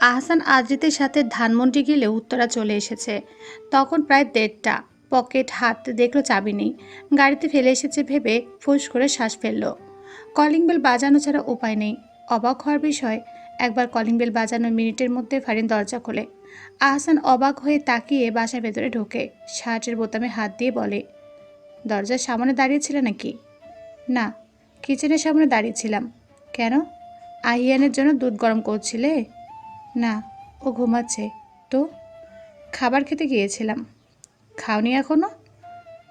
আহসান আদ্রিতের সাথে ধানমন্ডি গেলে উত্তরা চলে এসেছে। তখন প্রায় দেড়টা। পকেট, হাত দেখল চাবি নেই। গাড়িতে ফেলে এসেছে ভেবে ফুস করে শ্বাস ফেলল। কলিং বেল বাজানো ছাড়া উপায় নেই। অবাক হওয়ার বিষয়, একবার কলিং বেল বাজানোর মিনিটের মধ্যে ফারিন দরজা খোলে। আহসান অবাক হয়ে তাকিয়ে বাসার ভেতরে ঢোকে। শার্টের বোতামে হাত দিয়ে বলে, দরজার সামনে দাঁড়িয়েছিলে নাকি? না, কিচেনের সামনে দাঁড়িয়েছিলাম কেন? আহিয়ানের জন্য দুধ গরম করছিলে? না, ও ঘুমাচ্ছে। তো? খাবার খেতে গিয়েছিলাম। খাওনি এখনও?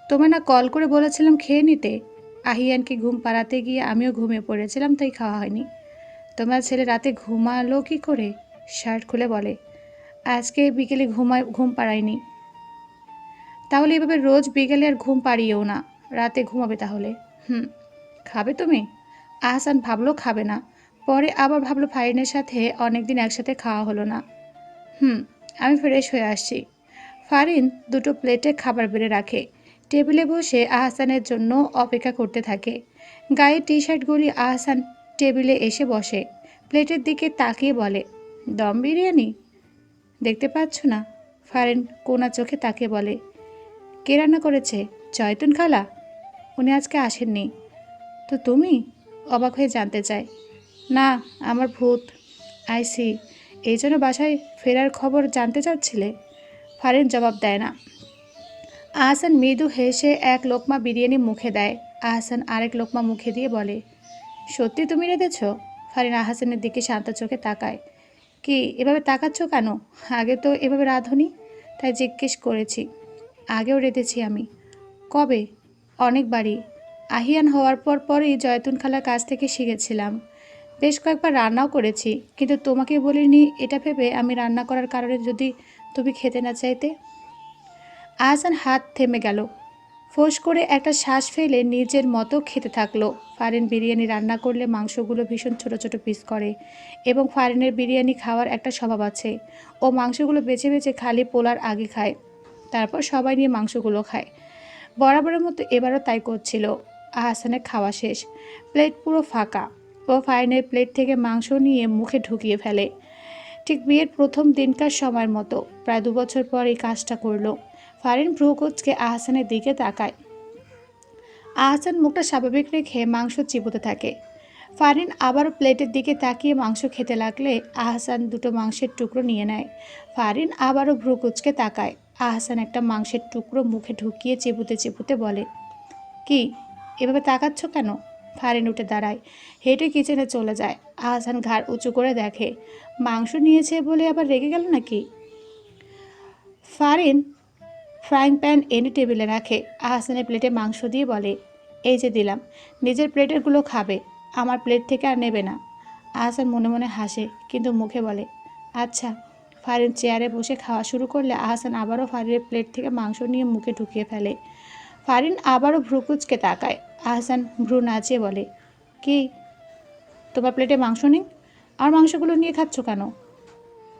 তোমায় না কল করে বলেছিলাম খেয়ে নিতে। আহিয়ানকে ঘুম পাড়াতে গিয়ে আমিও ঘুমিয়ে পড়েছিলাম, তাই খাওয়া হয়নি। তোমার ছেলে রাতে ঘুমালো কি করে? শার্ট খুলে বলে, আজকে বিকেলে ঘুমায়, ঘুম পাড়ায়নি। তাহলে এভাবে রোজ বিকেলে আর ঘুম পাড়িয়েও না। রাতে ঘুমাবে তাহলে। হুম, খাবে তুমি? আহসান ভাবলো খাবে না। পরে আবার ভাবলো ফারিনের সাথে অনেকদিন একসাথে খাওয়া হলো না। হুম, আমি ফ্রেশ হয়ে আসছি। ফারিন দুটো প্লেটে খাবার বেড়ে রাখে। টেবিলে বসে আহসানের জন্য অপেক্ষা করতে থাকে। গায়ে টি শার্টগুলি আহসান টেবিলে এসে বসে। প্লেটের দিকে তাকিয়ে বলে, দম বিরিয়ানি? দেখতে পাচ্ছ না? ফারেন কোনা চোখে তাকে বলে, কে রান্না করেছে? জয়তুন খালা? উনি আজকে আসেননি। তো তুমি? অবাক হয়ে জানতে চায়। না, আমার ভূত। আইসি এই জন্য বাসায় ফেরার খবর জানতে চাচ্ছিলে? ফারিন জবাব দেয় না। আহসান মৃদু হেসে এক লোকমা বিরিয়ানি মুখে দেয়। আহসান আরেক লোকমা মুখে দিয়ে বলে, সত্যি তুমি রেঁধেছ? ফারিন আহসানের দিকে শান্ত চোখে তাকায়। কি, এভাবে তাকাচ্ছ কেন? আগে তো এভাবে রাঁধুনি, তাই জিজ্ঞেস করেছি। আগেও রেঁধেছি আমি। কবে? অনেকবারই। আহিয়ান হওয়ার পর পরই জয়তুন খালার কাছ থেকে শিখেছিলাম। বেশ কয়েকবার রান্নাও করেছি, কিন্তু তোমাকে বলিনি এটা ভেবে আমি রান্না করার কারণে যদি তুমি খেতে না চাইতে। আহসান হাত থেমে গেল। ফোঁস করে একটা শ্বাস ফেলে নিজের মতো খেতে থাকল। ফারেন বিরিয়ানি রান্না করলে মাংসগুলো ভীষণ ছোট ছোট পিস করে এবং ফারেনের বিরিয়ানি খাওয়ার একটা স্বভাব আছে। ও মাংসগুলো বেছে বেছে খালি পোলার আগে খায়, তারপর সবাই নিয়ে মাংসগুলো খায়। বরাবরের মতো এবারও তাই করছিল। আহসানের খাওয়া শেষ। প্লেট পুরো ফাঁকা। ও ফাইনের প্লেট থেকে মাংস নিয়ে মুখে ঢুকিয়ে ফেলে। ঠিক বিয়ের প্রথম দিনকার সময়ের মতো প্রায় দু বছর পর এই কাজটা করল। ফারিন ভ্রুকুচকে আহসানের দিকে তাকায়। আহসান মুখটা স্বাভাবিক রেখে মাংস চিবোতে থাকে। ফারিন আবারও প্লেটের দিকে তাকিয়ে মাংস খেতে লাগলে আহসান দুটো মাংসের টুকরো নিয়ে নেয়। ফারিন আবারও ভ্রুকুচকে তাকায়। আহসান একটা মাংসের টুকরো মুখে ঢুকিয়ে চিবুতে চিবুতে বলে, কি, এভাবে তাকাচ্ছ কেন? ফারিন উঠে দাঁড়ায়। হেঁটে কিচেনে চলে যায়। আহসান ঘাড় উঁচু করে দেখে। মাংস নিয়েছে বলে আবার রেগে গেল নাকি? ফারিন ফ্রাইং প্যান এনে টেবিলে রাখে। আহসানের প্লেটে মাংস দিয়ে বলে, এই যে দিলাম। নিজের প্লেটেরগুলো খাবে। আমার প্লেট থেকে আর নেবে না। আহসান মনে মনে হাসে, কিন্তু মুখে বলে আচ্ছা। ফারিন চেয়ারে বসে খাওয়া শুরু করলে আহসান আবারও ফারিনের প্লেট থেকে মাংস নিয়ে মুখে ঢুকিয়ে ফেলে। ফারিন আবারও ভ্রুকুচকে তাকায়। আহসান ভ্রু নাচিয়ে বলে, কি? তোমার প্লেটে মাংস নেই? আর মাংসগুলো নিয়ে খাচ্ছ কেন?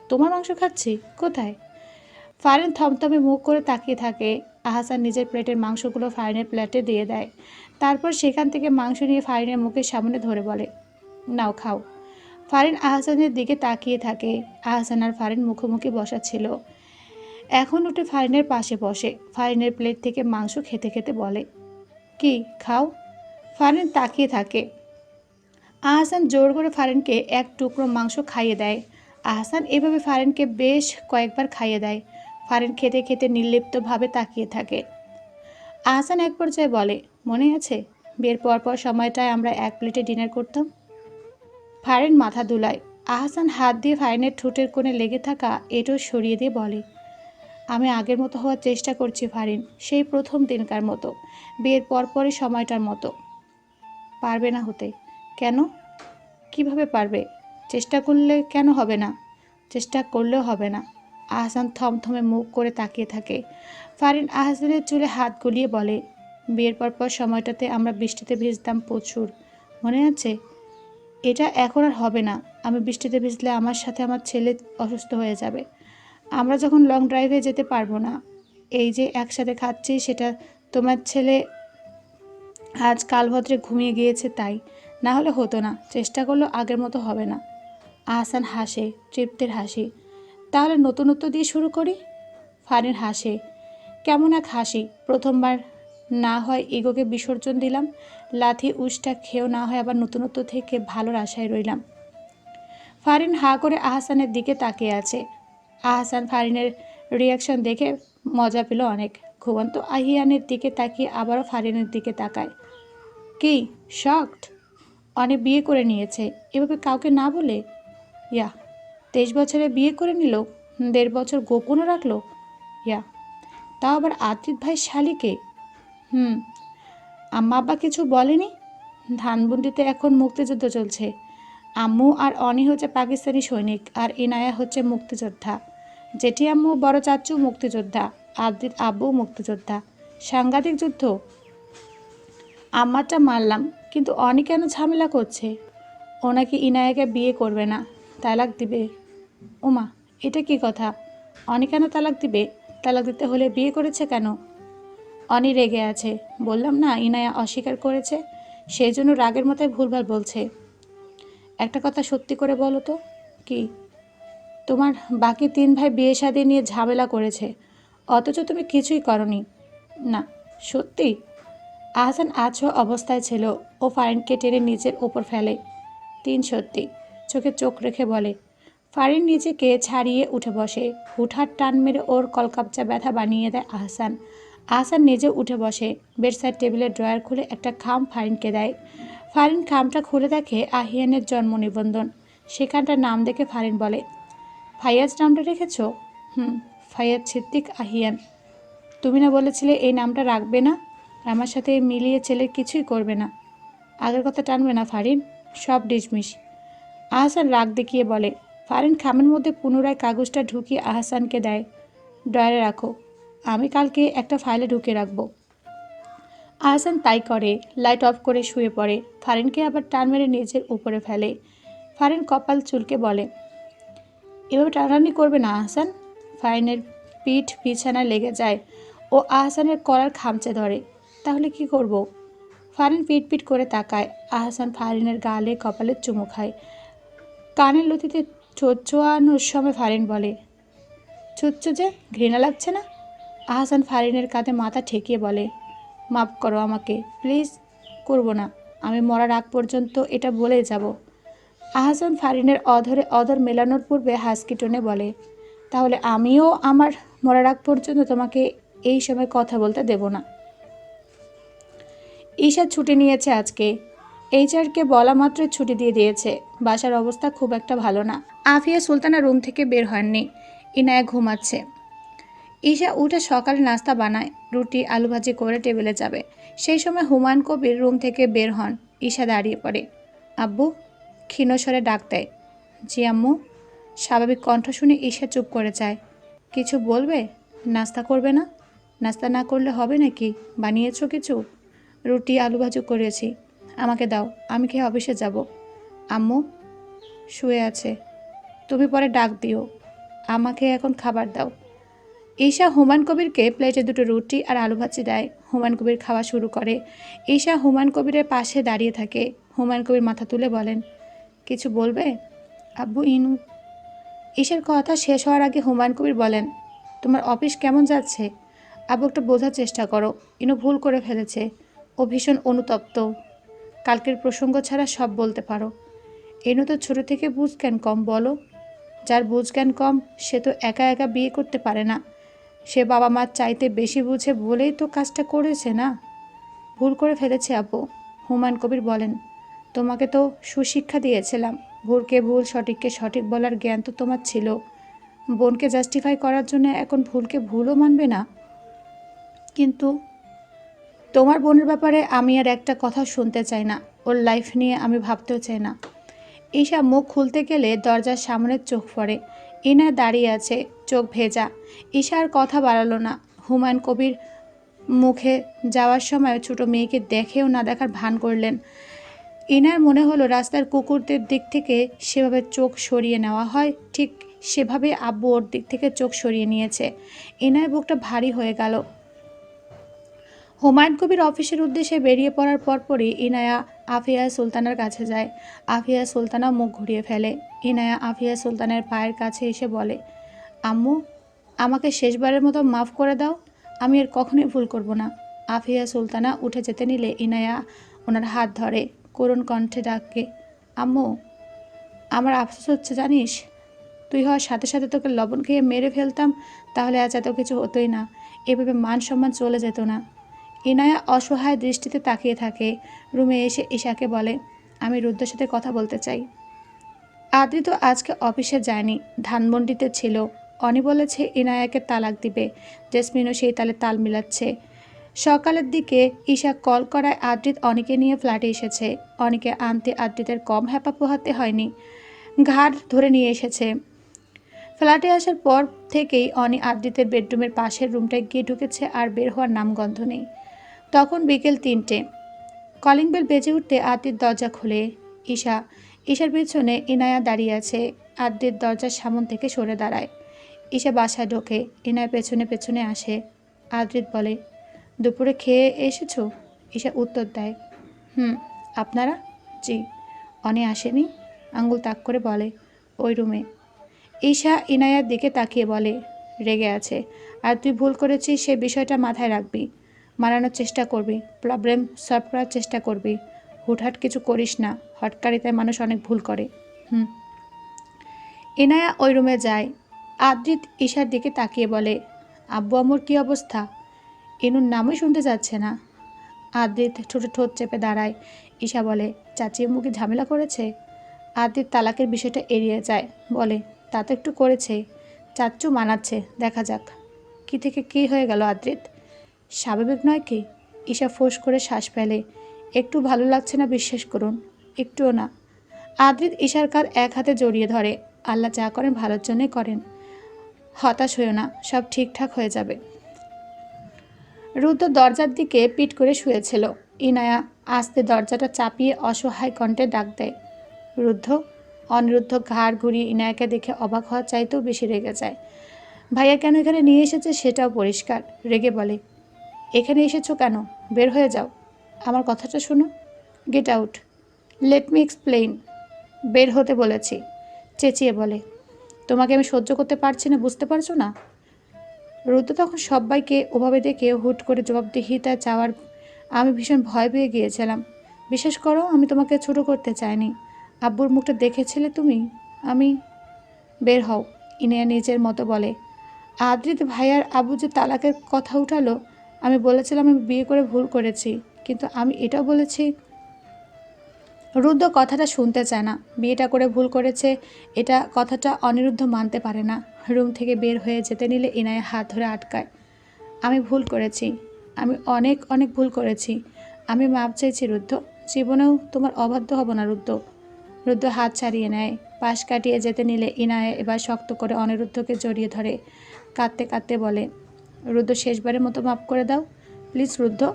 তোমার মাংস খাচ্ছি? কোথায়? ফারিন থমথমে মুখ করে তাকিয়ে থাকে। আহসান নিজের প্লেটের মাংসগুলো ফারিনের প্লেটে দিয়ে দেয়। তারপর সেখান থেকে মাংস নিয়ে ফারিনের মুখের সামনে ধরে বলে, নাও, খাও। ফারিন আহসানের দিকে তাকিয়ে থাকে। আহসান আর ফারিন মুখোমুখি বসা ছিল এখন উঠে ফারিনের পাশে বসে। ফারিনের প্লেট থেকে মাংস খেতে খেতে বলে, কি, খাও? ফারিন তাকিয়ে থাকে। আহসান জোর করে ফারিনকে এক টুকরো মাংস খাইয়ে দেয়। আহসান এভাবে ফারিনকে বেশ কয়েকবার খাইয়ে দেয়। ফারিন খেতে খেতে নির্লিপ্তভাবে তাকিয়ে থাকে। আহসান এক পর্যায়ে বলে, মনে আছে? বিয়ের পর পর সময়টায় আমরা এক প্লেটে ডিনার করতাম? ফারিন মাথা দুলায়। আহসান হাত দিয়ে ফারিনের ঠোঁটের কোণে লেগে থাকা এটো সরিয়ে দিয়ে বলে আমি আগের মতো হওয়ার চেষ্টা করছি ফারিন, সেই প্রথম দিনকার মতো। বিয়ের পরপরই সময়টার মতো। পারবে না হতে। কেন? কীভাবে পারবে? চেষ্টা করলে কেন হবে না? চেষ্টা করলেও হবে না। আহসান থমথমে মুখ করে তাকিয়ে থাকে। ফারিন আহসানের চুলে হাত গলিয়ে বলে, বিয়ের পর পর সময়টাতে আমরা বৃষ্টিতে ভিজতাম প্রচুর। মনে আছে? এটা এখন আর হবে না। আমি বৃষ্টিতে ভিজলে আমার সাথে আমার ছেলে অসুস্থ হয়ে যাবে। আমরা যখন লং ড্রাইভে যেতে পারব না, এই যে একসাথে খাচ্ছি সেটা তোমার ছেলে আজ কাল ভদ্রে ঘুমিয়ে গিয়েছে তাই, না হলে হতো না, চেষ্টা করলেও আগের মতো হবে না। আহসান হাসে, তৃপ্তির হাসি। তাহলে নতুনত্ব দিয়ে শুরু করি? ফারিন হাসে, কেমন এক হাসি, প্রথমবার না হয় ইগোকে বিসর্জন দিলাম, লাথি উষ্টা খেয়েও না হয় আবার নতুনত্ব থেকে ভালোর আশায় রইলাম। ফারিন হা করে আহসানের দিকে তাকিয়ে আছে আহসান ফারিনের রিয়াকশন দেখে মজা পেল অনেক। ঘুমন্ত আহিয়ানের দিকে তাকিয়ে আবারও ফারিনের দিকে তাকায়। কি শকড অনেক বিয়ে করে নিয়েছে, এভাবে কাউকে না বলে? ইয়া, তেইশ বছরে বিয়ে করে নিল, দেড় বছর গোপনও রাখল? ইয়া, তাও আবার আদ্রিত ভাই শালিকে? হুম, আম্মা আব্বা কিছু বলেনি? ধানবন্ডিতে এখন মুক্তিযুদ্ধ চলছে। আম্মু আর অনি হচ্ছে পাকিস্তানি সৈনিক, আর ইনায়া হচ্ছে মুক্তিযোদ্ধা। জেঠি আম্মু বড় চাচু মুক্তিযোদ্ধা আদ্রিত আব্বু মুক্তিযোদ্ধা। সাংঘাতিক যুদ্ধ। আম্মারটা মারলাম, কিন্তু অনি কেন ঝামেলা করছে? ও নাকি ইনায়াকে বিয়ে করবে না, তালাক দিবে। ওমা এটা কি কথা? অনি কেন তালাক দিবে? তালাক দিতে হলে বিয়ে করেছে কেন? অনি রেগে আছে। বললাম, না, ইনায়া অস্বীকার করেছে, সেই জন্য রাগের মাথায় ভুলভাল বলছে। একটা কথা সত্যি করে বলো তো, কি? তোমার বাকি তিন ভাই বিয়ে শাদী নিয়ে ঝামেলা করেছে। অথচ তুমি কিছুই করনি। না, সত্যি? আহসান আছো অবস্থায় ছিল, ও ফারিনকে টেনে নিচের ওপর ফেলে। তিন সত্যি, চোখে চোখ রেখে বলে। ফারিন নিজেকে ছাড়িয়ে উঠে বসে। হুঠার টান মেরে ওর কলকাপচা ব্যথা বানিয়ে দেয় আহসান। আহসান নিজে উঠে বসে, বেডসাইড টেবিলের ড্রয়ার খুলে একটা খাম ফারিনকে দেয়। ফারিন খামটা খুলে দেখে আহিয়ানের জন্ম নিবন্ধন সেখানটার নাম দেখে ফারিন বলে ফাইয়াজ নামটা রেখেছ? হুম ফাইয়াজ ছিদ্দিক আহিয়ান। তুমি না বলেছিলে এই নামটা রাখবে না, আমার সাথে মিলিয়ে ছেলে কিছুই করবে না। আগের কথা টানবে না ফারিন, সব ডিসমিস আহসান রাগ দেখিয়ে বলে, ফারিন খামের মধ্যে পুনরায় কাগজটা ঢুকিয়ে আহসানকে দেয়। ড্রয়ারে রাখো, আমি কালকে একটা ফাইলে ঢুকে রাখব। আহসান তাই করে, লাইট অফ করে শুয়ে পড়ে। ফারিনকে আবার টান মেরে নিজের উপরে ফেলে। ফারিন কপাল চুলকে বলে এভাবে টানাটানি করবে না, আহসান। ফাইনের পিঠ বিছানায় লেগে যায় ও আহসানের কলার খামচে ধরে। তাহলে কি করব। ফারিন পিট পিট করে তাকায়। আহসান ফারিনের গালে, কপালে চুমু খায়। কানের লতিতে চোয়ানোর সময় ফারিন বলে চুচ্ছ যে, ঘৃণা লাগছে না? আহসান ফারিনের কাঁধে মাথা ঠেকিয়ে বলে, মাফ করো আমাকে, প্লিজ করব না। আমি মরার আগ পর্যন্ত এটা বলেই যাব। আহসান ফারিনের অধরে অধর মেলানোর পূর্বে হাসকি টোনে বলে, তাহলে আমিও আমার মরার পর্যন্ত তোমাকে এই সময় কথা বলতে দেব না। ঈশা ছুটি নিয়েছে আজকে। এইচআরকে বলা মাত্রই ছুটি দিয়ে দিয়েছে। বাসার অবস্থা খুব একটা ভালো না। আফিয়া সুলতানা রুম থেকে বের হননি। ইনায়া ঘুমাচ্ছে। ঈশা উঠে সকালে নাস্তা বানায়, রুটি আলু ভাজি করে টেবিলে যাবে। সেই সময় হুমায়ুন কবির রুম থেকে বের হন। ঈশা দাঁড়িয়ে পড়ে, আব্বু ক্ষীণস্বরে ডাক দেয়, জি আম্মু। স্বাভাবিক কণ্ঠ শুনে ঈশা চুপ করে যায়, কিছু বলবে? নাস্তা করবে না? নাস্তা না করলে হবে নাকি? বানিয়েছো কিছু? রুটি, আলু ভাজু করেছি। আমাকে দাও, আমি খেয়ে অফিসে যাব। আম্মু? শুয়ে আছে। তুমি পরে ডাক দিও। আমাকে এখন খাবার দাও। ঈশা হুমায়ুন কবিরকে প্লেটে দুটো রুটি আর আলু ভাজি দেয়। হুমায়ুন কবির খাওয়া শুরু করে। ঈশা হুমায়ুন কবিরের পাশে দাঁড়িয়ে থাকে। হুমায়ুন কবির মাথা তুলে বলেন কিছু বলবে? আব্বু ইনু, ঈশার কথা শেষ হওয়ার আগে হুমায়ুন কবির বলেন, তোমার অফিস কেমন যাচ্ছে? আব্বু, একটা বোঝার চেষ্টা করো। ইনু ভুল করে ফেলেছে। ও ভীষণ অনুতপ্ত। কালকের প্রসঙ্গ ছাড়া সব বলতে পারো। এনু তো ছোটো থেকে বুঝ জ্ঞান কম, বলো। যার বুঝ জ্ঞান কম, সে তো একা একা বিয়ে করতে পারে না। সে বাবা মার চাইতে বেশি বুঝে বলেই তো কাজটা করেছে না? ভুল করে ফেলেছে আপু হুমায়ুন কবির বলেন। তোমাকে তো সুশিক্ষা দিয়েছিলাম। ভুলকে ভুল, সঠিককে সঠিক বলার জ্ঞান তো তোমার ছিল। বোনকে জাস্টিফাই করার জন্য এখন ভুলকে ভুলও মানবে না। কিন্তু তোমার বোনের ব্যাপারে আমি আর একটা কথা শুনতে চাই না। ওর লাইফ নিয়ে আমি ভাবতেও চাই না। ঈশা মুখ খুলতে গেলে দরজার সামনে চোখ পড়ে। ইনা দাঁড়িয়ে আছে, চোখ ভেজা। ঈশা আর কথা বাড়ালো না। হুমায়ুন কবির মুখে যাওয়ার সময় ছোট মেয়েকে দেখেও না দেখার ভান করলেন। ইনার মনে হলো রাস্তার কুকুরদের দিক থেকে সেভাবে চোখ সরিয়ে নেওয়া হয়, ঠিক সেভাবে আব্বু ওর দিক থেকে চোখ সরিয়ে নিয়েছে। ইনার বুকটা ভারী হয়ে গেল। হুমায়ুন কবির অফিসের উদ্দেশ্যে বেরিয়ে পড়ার পরপরই ইনায়া আফিয়া সুলতানার কাছে যায়। আফিয়া সুলতানা মুখ ঘুরিয়ে ফেলে। ইনায়া আফিয়া সুলতানের পায়ের কাছে এসে বলে, আম্মু, আমাকে শেষবারের মতো মাফ করে দাও। আমি এর কখনোই ভুল করব না। আফিয়া সুলতানা উঠে যেতে নিলে ইনায়া ওনার হাত ধরে। করুণ কণ্ঠে ডাকে, আম্মু, আমার আফসোস হচ্ছে, জানিস? তুই হওয়ার সাথে সাথে তোকে লবণ খেয়ে মেরে ফেলতাম, তাহলে আজ এত কিছু হতোই না। এভাবে মান সম্মান চলে যেত না। ইনায়া অসহায় দৃষ্টিতে তাকিয়ে থাকে। রুমে এসে ঈশাকে বলে, আমি রুদ্রের সাথে কথা বলতে চাই। আদ্রি তো আজকে অফিসে যায়নি, ধানমন্ডিতে ছিল। অনি বলেছে, ইনায়াকে তালাক দিবে। জেসমিনও সেই তালে তাল মিলাচ্ছে। সকালের দিকে ঈশা কল করায় আদ্রিত অনেকে নিয়ে ফ্ল্যাটে এসেছে। অনেকে আনতে আদ্রিতের কম হ্যাপা পোহাতে হয়নি। ঘাট ধরে নিয়ে এসেছে। ফ্ল্যাটে আসার পর থেকেই অনি আদ্রিতের বেডরুমের পাশের রুমটায় গিয়ে ঢুকেছে আর বের হওয়ার নামগন্ধ নেই। তখন বিকেল তিনটে। কলিং বেল বেজে উঠতে আদ্রিত দরজা খুলে। ঈশা, ঈশার পেছনে ইনায়া দাঁড়িয়ে আছে। আদ্রিত দরজার সামন থেকে সরে দাঁড়ায়। ঈশা বাসায় ঢোকে। ইনায়া পেছনে পেছনে আসে। আদ্রিত বলে দুপুরে খেয়ে এসেছ? ঈশা উত্তর দেয়, হুম, আপনারা? জি। অনে আসেনি? আঙ্গুল তাক করে বলে, ওই রুমে। ঈশা ইনায়ার দিকে তাকিয়ে বলে, রেগে আছে। আর তুই ভুল করেছিস, সে বিষয়টা মাথায় রাখবি। মানানোর চেষ্টা করবি, প্রবলেম সলভ করার চেষ্টা করবি। হুটহাট কিছু করিস না, হটকারিতায় মানুষ অনেক ভুল করে। হুম। ইনায়া ওই রুমে যায়। আদ্রিত ঈশার দিকে তাকিয়ে বলে, আব্বু আমর কী অবস্থা? ইনুর নামই শুনতে যাচ্ছে না। আদ্রিত ঠোঁটে ঠোঁট চেপে দাঁড়ায়। ঈশা বলে চাচি মুখে ঝামেলা করেছে? আদ্রিত তালাকের বিষয়টা এড়িয়ে যায়। বলে, তা তো একটু করেছে। চাচ্চু মানাচ্ছে, দেখা যাক। কি থেকে কী হয়ে গেল আদ্রিত স্বাভাবিক নয় কি? ঈশা ফোঁস করে শ্বাস ফেলে। একটু ভালো লাগছে না, বিশ্বাস করুন। একটুও না। আদ্রিত ঈশার কাঁধ এক হাতে জড়িয়ে ধরে। আল্লাহ যা করেন ভালোর জন্যই করেন। হতাশ হয়েও না, সব ঠিকঠাক হয়ে যাবে। রুদ্র দরজার দিকে পিট করে শুয়েছিল। ইনায়া আস্তে দরজাটা চাপিয়ে অসহায় কণ্ঠে ডাক দেয়। রুদ্ধ, অনিরুদ্ধ ঘাড় ঘুরিয়ে ইনায়াকে দেখে অবাক হওয়ার চাইতেও বেশি রেগে যায়। ভাইয়া কেন এখানে নিয়ে এসেছে সেটাও পরিষ্কার, রেগে বলে। এখানে এসেছ কেন? বের হয়ে যাও। আমার কথাটা শোনো। Get out let me explain বের হতে বলেছি। চেঁচিয়ে বলে। তোমাকে আমি সহ্য করতে পারছি না, বুঝতে পারছ না? রুদ্র তখন সবাইকে ওভাবে দেখে হুট করে জবাবদিহিতা চাওয়ার আমি ভীষণ ভয় পেয়ে গিয়েছিলাম। বিশেষ করো, আমি তোমাকে ছোট করতে চাইনি। আব্বুর মুখটা দেখেছিলে তুমি? আমি বের হও, ইনিয়া নিজের মতো বলে। আদ্রিত ভাইয়ার আবু যে তালাকের কথা উঠালো, আমি বলেছিলাম আমি বিয়ে করে ভুল করেছি, কিন্তু আমি এটাও বলেছি। রুদ্র কথাটা শুনতে চায় না, বিয়েটা করে ভুল করেছে, এটা কথাটা অনিরুদ্ধ মানতে পারে না। রুম থেকে বের হয়ে যেতে নিলে ইনায় হাত ধরে আটকায়। আমি ভুল করেছি। আমি অনেক অনেক ভুল করেছি। আমি মাপ চাইছি রুদ্ধ। জীবনেও তোমার অবাধ্য হব না, রুদ্ধ। রুদ্ধ হাত ছাড়িয়ে নেয়। পাশ কাটিয়ে যেতে নিলে ইনায় এবার শক্ত করে অনিরুদ্ধকে জড়িয়ে ধরে। কাঁদতে কাঁদতে বলে, রুদ্ধ, শেষবারের মতো মাপ করে দাও। প্লিজ, রুদ্ধ।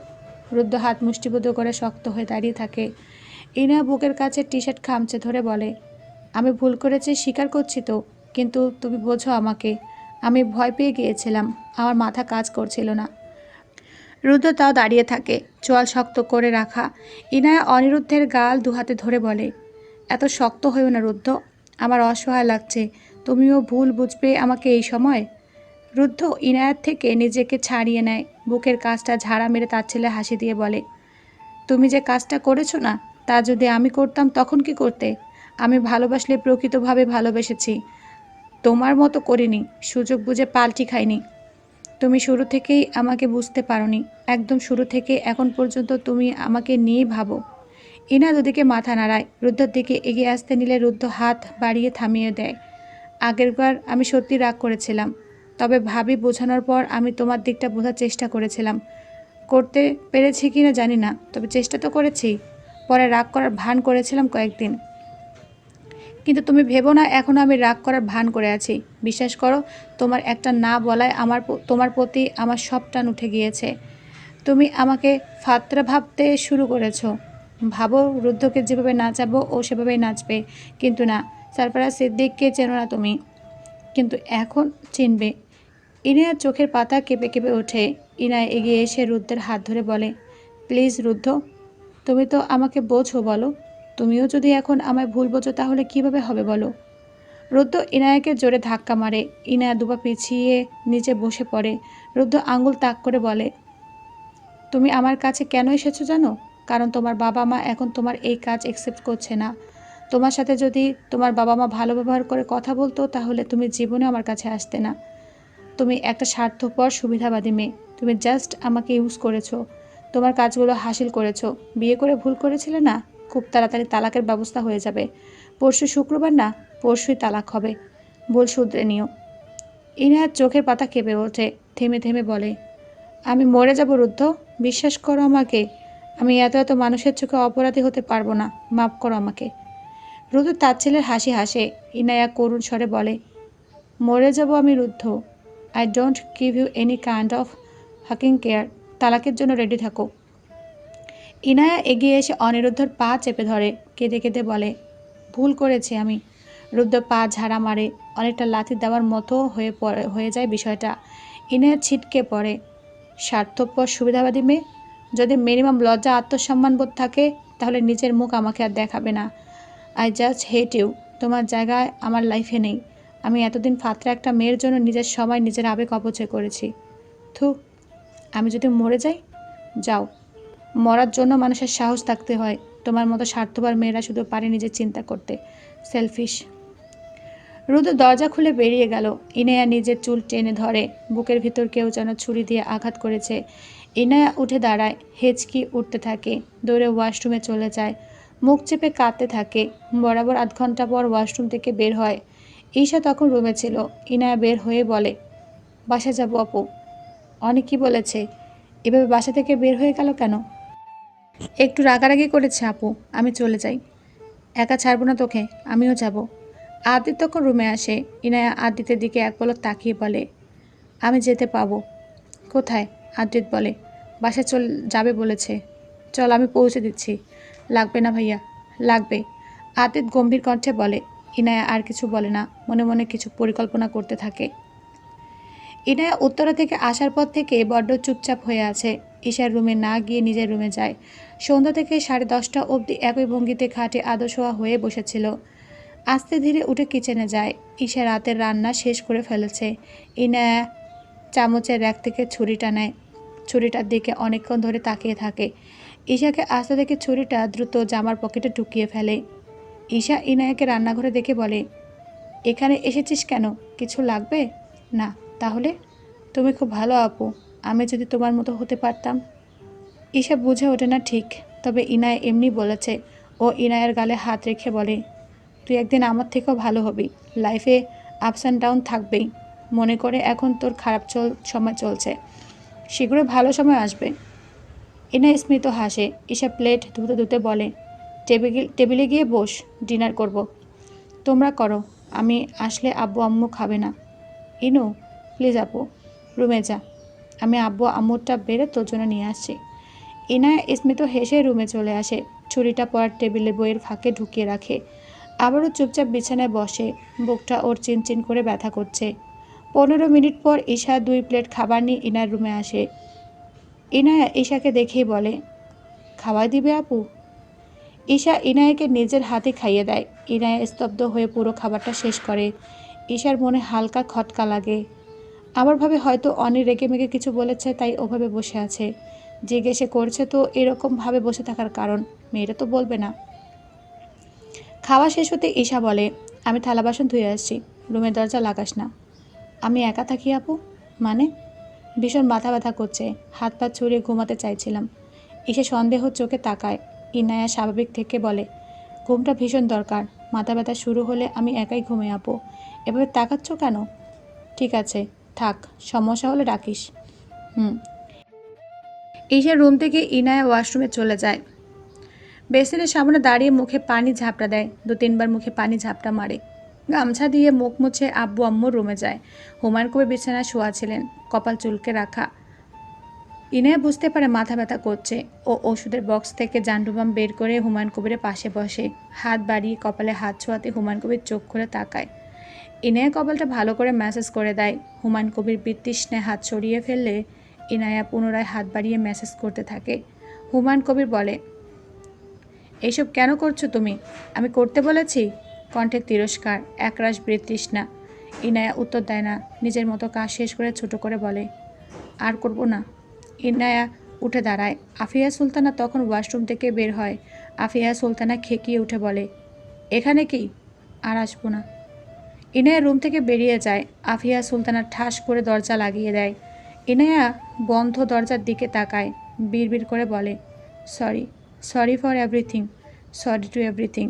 রুদ্ধ হাত মুষ্টিবদ্ধ করে শক্ত হয়ে দাঁড়িয়ে থাকে। ইনা বুকের কাছে টি শার্ট খামচে ধরে বলে, আমি ভুল করেছি, স্বীকার করছি তো। কিন্তু তুমি বোঝো আমাকে। আমি ভয় পেয়ে গিয়েছিলাম, আমার মাথা কাজ করছিল না। রুদ্র তাও দাঁড়িয়ে থাকে, চোয়াল শক্ত করে রাখা। ইনায়া অনিরুদ্ধের গাল দুহাতে ধরে বলে, এত শক্ত হয়েও না রুদ্ধ আমার অসহায় লাগছে, তুমিও ভুল বুঝবে আমাকে এই সময়? রুদ্ধ ইনায়ার থেকে নিজেকে ছাড়িয়ে নেয়, বুকের কাজটা ঝাড়া মেরে তার ছেলে হাসি দিয়ে বলে, তুমি যে কাজটা করেছ না, তা যদি আমি করতাম তখন কি করতে? আমি ভালোবাসলে প্রকৃতভাবে ভালোবেসেছি তোমার মতো করিনি, সুযোগ বুঝে পাল্টি খাইনি। তুমি শুরু থেকেই আমাকে বুঝতে পারোনি, একদম শুরু থেকে এখন পর্যন্ত তুমি আমাকে নিয়েই ভাবো। ইনা দুদিকে মাথা নাড়ায় রুদ্ধর দিকে এগিয়ে আসতে নিলে রুদ্ধ হাত বাড়িয়ে থামিয়ে দেয়। আগেরবার আমি সত্যি রাগ করেছিলাম, তবে ভাবি বোঝানোর পর আমি তোমার দিকটা বোঝার চেষ্টা করেছিলাম। করতে পেরেছি কি না জানি না, তবে চেষ্টা তো করেছি। পরে রাগ করার ভান করেছিলাম কয়েকদিন। কিন্তু তুমি ভেবো না এখনও আমি রাগ করার ভান করে আছি। বিশ্বাস করো, তোমার একটা না বলায় আমার তোমার প্রতি আমার সব টান উঠে গিয়েছে। তুমি আমাকে ফাত্রা ভাবতে শুরু করেছ। ভাবো, রুদ্ধকে যেভাবে নাচাবো, ও সেভাবেই নাচবে। কিন্তু না, সারফারাজ সিদ্দিককে চেনো না তুমি। কিন্তু এখন চিনবে। ইনায়ার চোখের পাতা কেঁপে কেঁপে ওঠে। ইনায় এগিয়ে এসে রুদ্রের হাত ধরে বলে, প্লিজ রুদ্ধ, তুমি তো আমাকে বোঝো বলো। তুমিও যদি এখন আমায় ভুল বোঝো, তাহলে কীভাবে হবে বলো? রুদ্র ইনায়াকে জোরে ধাক্কা মারে। ইনায়া দুপা পিছিয়ে নিচে বসে পড়ে। রুদ্র আঙুল তাক করে বলে, তুমি আমার কাছে কেন এসেছ জানো? কারণ তোমার বাবা মা এখন তোমার এই কাজ অ্যাকসেপ্ট করছে না। তোমার সাথে যদি তোমার বাবা মা ভালো ব্যবহার করে কথা বলতো, তাহলে তুমি জীবনে আমার কাছে আসতে না। তুমি একটা স্বার্থপর, সুবিধাবাদী মেয়ে। তুমি জাস্ট আমাকে ইউজ করেছ। তোমার কাজগুলো হাসিল করেছ। বিয়ে করে ভুল করেছিলে না? খুব তাড়াতাড়ি তালাকের ব্যবস্থা হয়ে যাবে। পরশু শুক্রবার না, পরশুই তালাক হবে, বল শুধরে নিও। ইনায়ার চোখের পাতা কেঁপে ওঠে, থেমে থেমে বলে, আমি মরে যাব রুদ্ধ, বিশ্বাস করো আমাকে। আমি এত এত মানুষের চোখে অপরাধী হতে পারব না, মাফ করো আমাকে। রুদ্ধ তার ছেলের হাসি হাসে ইনায়া করুণ স্বরে বলে, মরে যাব আমি রুদ্ধ। I don't give you any kind of fucking care তালাকের জন্য রেডি থাকো। ইনায়া এগিয়ে এসে অনিরুদ্ধর পা চেপে ধরে, কেঁদে কেঁদে বলে, ভুল করেছি আমি। রুদ্ধ পা ঝাড়া মারে, অনেকটা লাথি দেওয়ার মতো হয়ে পড়ে, হয়ে যায় বিষয়টা। ইনায়া ছিটকে পড়ে, স্বার্থপর, সুবিধাবাদী মেয়ে? যদি মিনিমাম লজ্জা, আত্মসম্মান বোধ থাকে, তাহলে নিজের মুখ আমাকে আর দেখাবে না। আই জাস্ট হেট ইউ, তোমার জায়গায় আমার লাইফে নেই। আমি এতদিন ফাত্রা একটা মেয়ের জন্য নিজের সময়, নিজের আবেগ অপচয় করেছি। থু, আমি যদি মরে যাই? যাও। মরার জন্য মানুষের সাহস থাকতে হয়। তোমার মতো স্বার্থপর মেয়েরা শুধু পারে নিজের চিন্তা করতে। সেলফিশ। রুদ্র দরজা খুলে বেরিয়ে গেল। ইনায়া নিজের চুল টেনে ধরে। বুকের ভিতর কেউ যেন ছুরি দিয়ে আঘাত করেছে। ইনায়া উঠে দাঁড়ায়। হেঁচকি উঠতে থাকে। দৌড়ে ওয়াশরুমে চলে যায়। মুখ চেপে কাঁদতে থাকে। বরাবর আধ ঘণ্টা পর ওয়াশরুম থেকে বের হয়। ঈশা তখন রুমে ছিল। ইনায়া বের হয়ে বলে বাসা যাব আপু। অনেক কি বলেছে। এভাবে বাসা থেকে বের হয়ে গেল কেন? একটু রাগারাগি করেছে আপু, আমি চলে যাই। একা ছাড়বো না তোকে, আমিও যাব। আদিত তখন রুমে আসে, ইনায়া আদিতের দিকে এক পলক তাকিয়ে বলে, আমি যেতে পাবো। কোথায়? আদিত বলে, বাসায় চল, যাবে বলেছে। চল, আমি পৌঁছে দিচ্ছি। লাগবে না ভাইয়া? লাগবে। আদিত গম্ভীর কণ্ঠে বলে, ইনায়া আর কিছু বলে না, মনে মনে কিছু পরিকল্পনা করতে থাকে। ইনায়া উত্তরা থেকে আসার পর থেকে বড্ড চুপচাপ হয়ে আছে। ঈশার রুমে না গিয়ে নিজের রুমে যায়। সন্ধ্যা থেকে সাড়ে দশটা অবধি একই ভঙ্গিতে খাটে আদশোয়া হয়ে বসেছিল। আস্তে ধীরে উঠে কিচেনে যায়। ঈশা রাতের রান্না শেষ করে ফেলেছে। ইনায়া চামচের র্যাক থেকে ছুরিটা নেয় ছুরিটার দিকে অনেকক্ষণ ধরে তাকিয়ে থাকে। ঈশাকে আস্তে দেখে ছুরিটা দ্রুত জামার পকেটে ঢুকিয়ে ফেলে। ঈশা ইনায়াকে রান্নাঘরে দেখে বলে, এখানে এসেছিস কেন? কিছু লাগবে? না। তাহলে? তুমি খুব ভালো আপু। আমি যদি তোমার মতো হতে পারতাম। ঈশা বুঝে ওঠে না ঠিক, তবে ইনায় এমনি বলেছে। ও ইনায়ের গালে হাত রেখে বলে, তুই একদিন আমার থেকেও ভালো হবি। লাইফে আপস অ্যান্ড ডাউন থাকবেই। মনে করে এখন তোর খারাপ চল, সময় চলছে। শীঘ্রই ভালো সময় আসবে। ইনা স্মিত হাসে। ঈশা প্লেট ধুতে ধুতে বলে, টেবিল, টেবিলে গিয়ে বস, ডিনার করব। তোমরা করো, আমি আসলে আব্বু আম্মু খাবে না। ইনু প্লিজ আপু, রুমে যা। আমি আব্বু আম্মুরটা বেড়ে তোর জন্য নিয়ে আসছি। ইনায়া স্মিত হেসে রুমে চলে আসে। ছুরিটা পড়ার টেবিলে বইয়ের ফাঁকে ঢুকিয়ে রাখে। আবারও চুপচাপ বিছানায় বসে। বুকটা ওর চিনচিন করে ব্যথা করছে। পনেরো মিনিট পর ঈশা দুই প্লেট খাবার নিয়ে ইনার রুমে আসে। ইনায়া ঈশাকে দেখেই বলে, খাওয়াই দিবে আপু? ঈশা ইনায়াকে নিজের হাতে খাইয়ে দেয়। ইনায়া স্তব্ধ হয়ে পুরো খাবারটা শেষ করে। ঈশার মনে হালকা খটকা লাগে। আমার ভাবে হয়তো অনেক রেগে মেগে কিছু বলেছে, তাই ওভাবে বসে আছে। জিজ্ঞেসে করছে তো এরকমভাবে বসে থাকার কারণ মেয়েটা তো বলবে না। খাওয়া শেষ হতে ঈশা বলে, আমি থালা বাসন ধুয়ে আসছি, রুমের দরজা লাগাস না। আমি একা থাকি আপু? মানে? ভীষণ মাথা ব্যথা করছে, হাত পা ছুঁড়ে ঘুমাতে চাইছিলাম। ঈশা সন্দেহ চোখে তাকায়, ইনায়া স্বাভাবিক থেকে বলে, ঘুমটা ভীষণ দরকার, মাথা ব্যথা শুরু হলে আমি একাই ঘুমে আপু। এভাবে তাকাচ্ছ কেন? ঠিক আছে থাক, সমস্যা হলে ডাকিস। হুম। ঈশা রুম থেকে ইনায়া ওয়াশরুমে চলে যায়। বেসিনের সামনে দাঁড়িয়ে মুখে পানি ঝাপটা দেয়। দু, তিনবার মুখে পানি ঝাপটা মারে। গামছা দিয়ে মুখ মুছে আব্বু আম্মুর রুমে যায়। হুমায়ুন কবির বিছানায় শোয়া ছিলেন, কপাল চুলকে রাখা। ইনায়া বুঝতে পারে মাথা ব্যথা করছে। ও ওষুধের বক্স থেকে জান্ডুবাম বের করে হুমায়ুন কবিরের পাশে বসে। হাত বাড়িয়ে কপালে হাত ছোঁয়াতে হুমায়ুন কবির চোখ খুলে তাকায়। ইনায়া কপালটা ভালো করে ম্যাসেজ করে দেয়। হুমায়ুন কবির বিতৃষ্ণায় হাত সরিয়ে ফেললে ইনায়া পুনরায় হাত বাড়িয়ে মেসেজ করতে থাকে। হুমায়ুন কবির বলে, এইসব কেন করছ তুমি? আমি করতে বলেছি? কণ্ঠে তিরস্কার, একরাশ বৃতৃষ্ণা। ইনায়া উত্তর দেয় না, নিজের মতো কাজ শেষ করে ছোট করে বলে, আর করব না। ইনায়া উঠে দাঁড়ায়। আফিয়া সুলতানা তখন ওয়াশরুম থেকে বের হয়। আফিয়া সুলতানা খেকিয়ে উঠে বলে, এখানে কি? আর আসব না। ইনায়া রুম থেকে বেরিয়ে যায়। আফিয়া সুলতানা ঠাস করে দরজা লাগিয়ে দেয়। ইনায়া বন্ধ দরজার দিকে তাকায়, বিড়বিড় করে বলে sorry sorry for everything sorry to everything